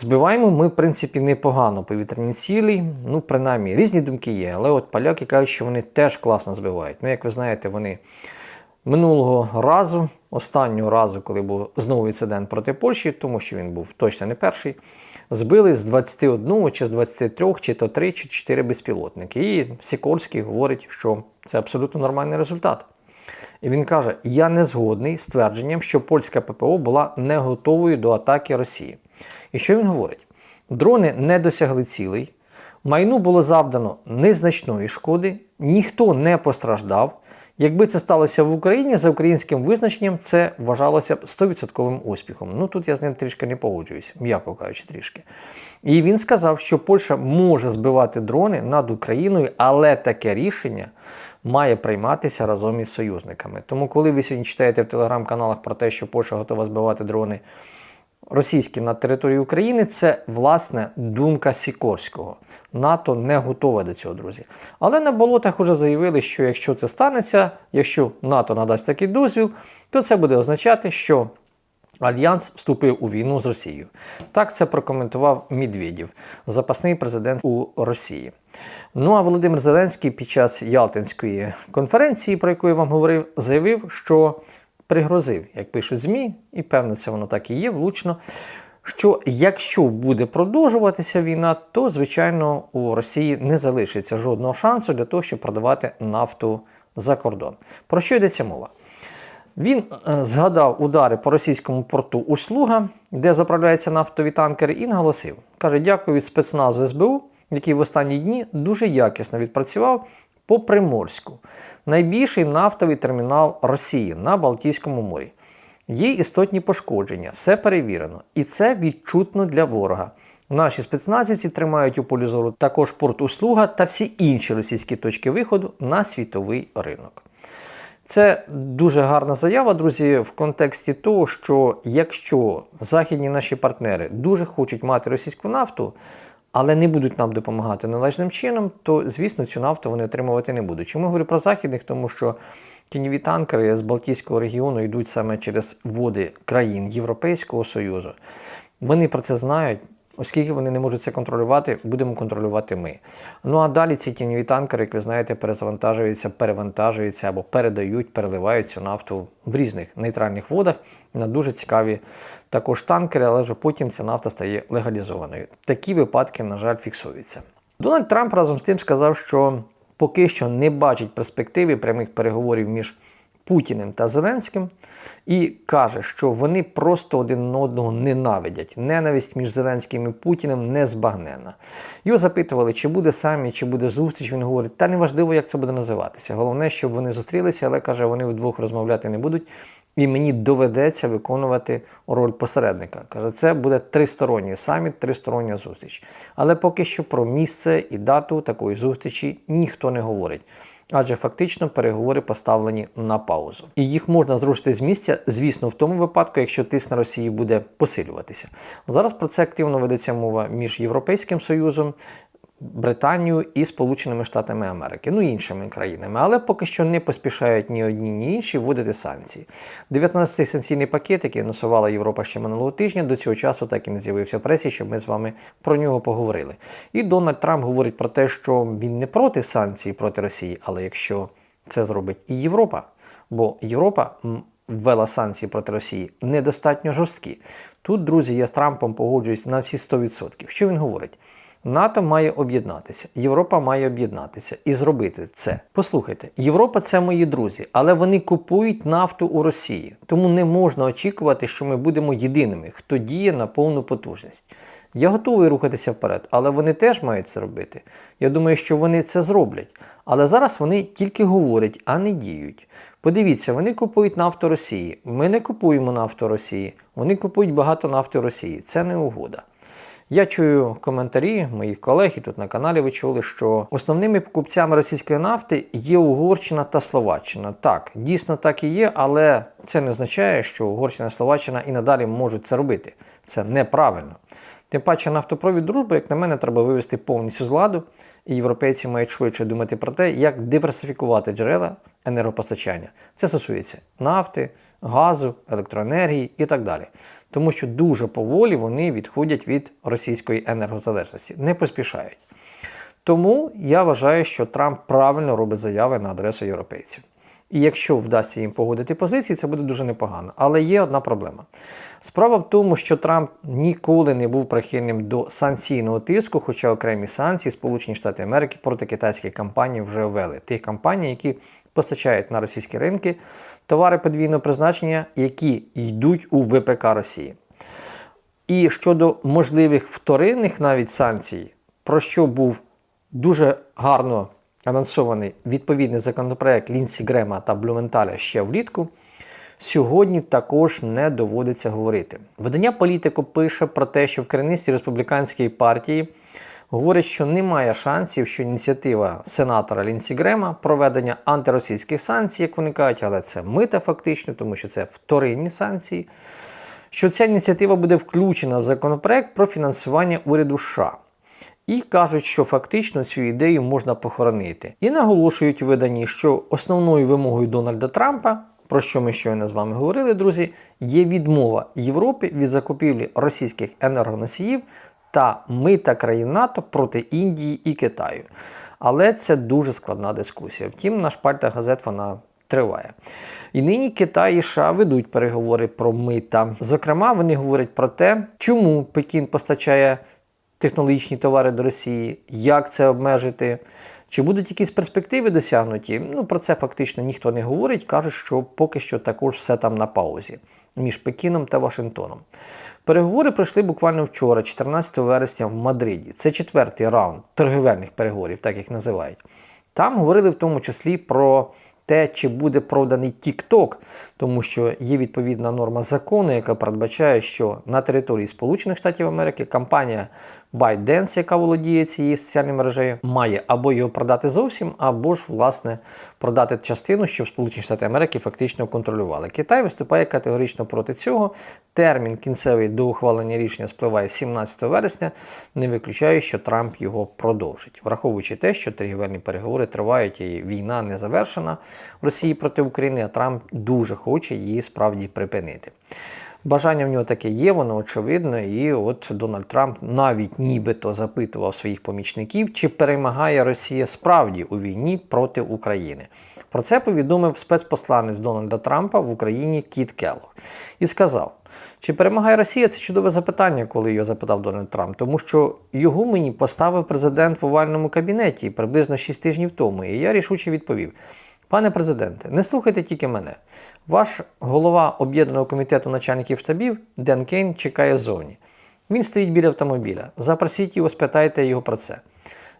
Збиваємо ми, в принципі, непогано повітряні цілі. Ну, принаймні, різні думки є. Але от поляки кажуть, що вони теж класно збивають. Ну, як ви знаєте, вони минулого разу, останнього разу, коли був знову інцидент проти Польщі, тому що він був точно не перший, збили з 21 чи з 23, чи то 3, чи 4 безпілотники. І Сікорський говорить, що це абсолютно нормальний результат. І він каже: Я не згодний з твердженням, що польська ППО була не готовою до атаки Росії. І що він говорить? Дрони не досягли цілей, майну було завдано незначної шкоди, ніхто не постраждав. Якби це сталося в Україні, за українським визначенням це вважалося б 100% успіхом. Ну тут я з ним трішки не погоджуюсь, м'яко кажучи, трішки. І він сказав, що Польща може збивати дрони над Україною, але таке рішення має прийматися разом із союзниками. Тому, коли ви сьогодні читаєте в телеграм-каналах про те, що Польща готова збивати дрони російські на території України, це власне думка Сікорського. НАТО не готове до цього, друзі. Але на болотах вже заявили, що якщо це станеться, якщо НАТО надасть такий дозвіл, то це буде означати, що Альянс вступив у війну з Росією. Так це прокоментував Медведєв, запасний президент у Росії. Ну а Володимир Зеленський під час Ялтинської конференції, про яку я вам говорив, заявив, що пригрозив, як пишуть ЗМІ, і певно, це воно так і є, влучно. Що якщо буде продовжуватися війна, то звичайно у Росії не залишиться жодного шансу для того, щоб продавати нафту за кордон. Про що йдеться мова? Він е, згадав удари по російському порту Услуга, де заправляються нафтові танкери, і наголосив: каже, дякую від спецназу СБУ, який в останні дні дуже якісно відпрацював по Приморську, найбільший нафтовий термінал Росії на Балтійському морі. Є істотні пошкодження, все перевірено, і це відчутно для ворога. Наші спецназівці тримають у полі зору також порт Услуга та всі інші російські точки виходу на світовий ринок. Це дуже гарна заява, друзі, в контексті того, що якщо західні наші партнери дуже хочуть мати російську нафту, але не будуть нам допомагати належним чином, то звісно цю нафту вони отримувати не будуть. Чому я говорю про західних? Тому що тіньові танкери з Балтійського регіону йдуть саме через води країн Європейського Союзу. Вони про це знають. Оскільки вони не можуть це контролювати, будемо контролювати ми. Ну а далі ці тіньові танкери, як ви знаєте, перезавантажуються, перевантажуються або передають, переливають цю нафту в різних нейтральних водах на дуже цікаві також танкери, але вже потім ця нафта стає легалізованою. Такі випадки, на жаль, фіксуються. Дональд Трамп разом з тим сказав, що поки що не бачить перспективи прямих переговорів між Путіним та Зеленським і каже, що вони просто один одного ненавидять. Ненависть між Зеленським і Путіним незбагненна. Його запитували, чи буде самі, чи буде зустріч. Він говорить, та неважливо, як це буде називатися. Головне, щоб вони зустрілися, але каже, вони вдвох розмовляти не будуть. І мені доведеться виконувати роль посередника. Каже, це буде тристоронній саміт, тристороння зустріч. Але поки що про місце і дату такої зустрічі ніхто не говорить. Адже фактично переговори поставлені на паузу. І їх можна зрушити з місця, звісно, в тому випадку, якщо тиск на Росії буде посилюватися. Зараз про це активно ведеться мова між Європейським Союзом, Британією і Сполученими Штатами Америки, ну іншими країнами, але поки що не поспішають ні одні, ні інші вводити санкції. 19-й санкційний пакет, який анонсувала Європа ще минулого тижня, до цього часу так і не з'явився в пресі, щоб ми з вами про нього поговорили. І Дональд Трамп говорить про те, що він не проти санкцій проти Росії, але якщо це зробить і Європа, бо Європа ввела санкції проти Росії недостатньо жорсткі. Тут, друзі, я з Трампом погоджуюсь на всі 100%. Що він говорить? НАТО має об'єднатися, Європа має об'єднатися і зробити це. Послухайте, Європа це мої друзі, але вони купують нафту у Росії. Тому не можна очікувати, що ми будемо єдиними, хто діє на повну потужність. Я готовий рухатися вперед, але вони теж мають це робити. Я думаю, що вони це зроблять. Але зараз вони тільки говорять, а не діють. Подивіться, вони купують нафту Росії. Ми не купуємо нафту Росії. Вони купують багато нафти Росії. Це не угода. Я чую коментарі моїх колег і тут на каналі ви чули, що основними покупцями російської нафти є Угорщина та Словаччина. Так, дійсно так і є, але це не означає, що Угорщина і Словаччина і надалі можуть це робити. Це неправильно. Тим паче нафтопровід дружби, як на мене, треба вивести повністю з ладу, і європейці мають швидше думати про те, як диверсифікувати джерела енергопостачання. Це стосується нафти, газу, електроенергії і так далі. Тому що дуже поволі вони відходять від російської енергозалежності, не поспішають. Тому я вважаю, що Трамп правильно робить заяви на адресу європейців. І якщо вдасться їм погодити позиції, це буде дуже непогано. Але є одна проблема. Справа в тому, що Трамп ніколи не був прихильним до санкційного тиску, хоча окремі санкції Сполучені Штати Америки проти китайських компаній вже ввели. Тих компаній, які постачають на російські ринки товари подвійного призначення, які йдуть у ВПК Росії. І щодо можливих вторинних навіть санкцій, про що був дуже гарно анонсований відповідний законопроект Лінсі Грема та Блюменталя ще влітку, сьогодні також не доводиться говорити. Видання політико пише про те, що в керівництві республіканської партії говорять, що немає шансів, що ініціатива сенатора Лінсі Грема проведення антиросійських санкцій, як вони кажуть, але це мита фактично, тому що це вторинні санкції. Що ця ініціатива буде включена в законопроект про фінансування уряду США. І кажуть, що фактично цю ідею можна похоронити. І наголошують у виданні, що основною вимогою Дональда Трампа, про що ми щойно з вами говорили, друзі, є відмова Європи від закупівлі російських енергоносіїв та мита країн НАТО проти Індії і Китаю. Але це дуже складна дискусія. Втім, на шпальтах газет вона триває. І нині Китай і США ведуть переговори про мита. Зокрема, вони говорять про те, чому Пекін постачає технологічні товари до Росії, як це обмежити. Чи будуть якісь перспективи досягнуті? Ну про це фактично ніхто не говорить. кажуть, що поки що також все там на паузі між Пекіном та Вашингтоном. Переговори пройшли буквально вчора, 14 вересня, в Мадриді. Це четвертий раунд торгівельних переговорів, так їх називають. Там говорили в тому числі про те, чи буде проданий TikTok, тому що є відповідна норма закону, яка передбачає, що на території Сполучених Штатів Америки компанія ByteDance, яка володіє цією соціальною мережею, має або його продати зовсім, або ж власне продати частину, щоб Сполучені Штати Америки фактично контролювали. Китай виступає категорично проти цього. Термін кінцевий до ухвалення рішення спливає 17 вересня. Не виключаю, що Трамп його продовжить, враховуючи те, що торгівельні переговори тривають і війна не завершена в Росії проти України, а Трамп дуже хоче її справді припинити. Бажання в нього таке є, воно очевидно, і от Дональд Трамп навіть нібито запитував своїх помічників, чи перемагає Росія справді у війні проти України. Про це повідомив спецпосланець Дональда Трампа в Україні Кіт Келлог і сказав. Чи перемагає Росія? Це чудове запитання, коли його запитав Дональд Трамп, тому що його мені поставив президент в овальному кабінеті приблизно 6 тижнів тому, і я рішуче відповів: Пане президенте, не слухайте тільки мене. Ваш голова об'єднаного комітету начальників штабів Ден Кейн чекає ззовні. Він стоїть біля автомобіля. Запросіть його, спитайте його про це.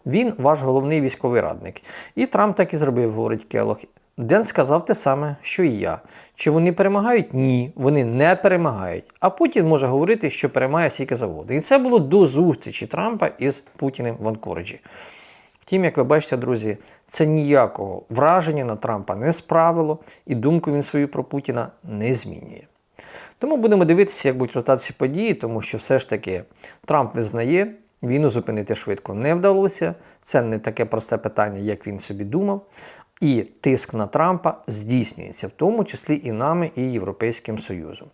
Він ваш головний військовий радник. І Трамп так і зробив, говорить Келох. Ден сказав те саме, що і я. Чи вони перемагають? Ні, вони не перемагають. А Путін може говорити, що перемагає стільки заводи. І це було до зустрічі Трампа із Путіним в Анкориджі. Втім, як ви бачите, друзі, це ніякого враження на Трампа не справило, і думку він свою про Путіна не змінює. Тому будемо дивитися, як будуть ротації події, тому що все ж таки Трамп визнає, війну зупинити швидко не вдалося. Це не таке просте питання, як він собі думав. І тиск на Трампа здійснюється, в тому числі і нами, і Європейським Союзом.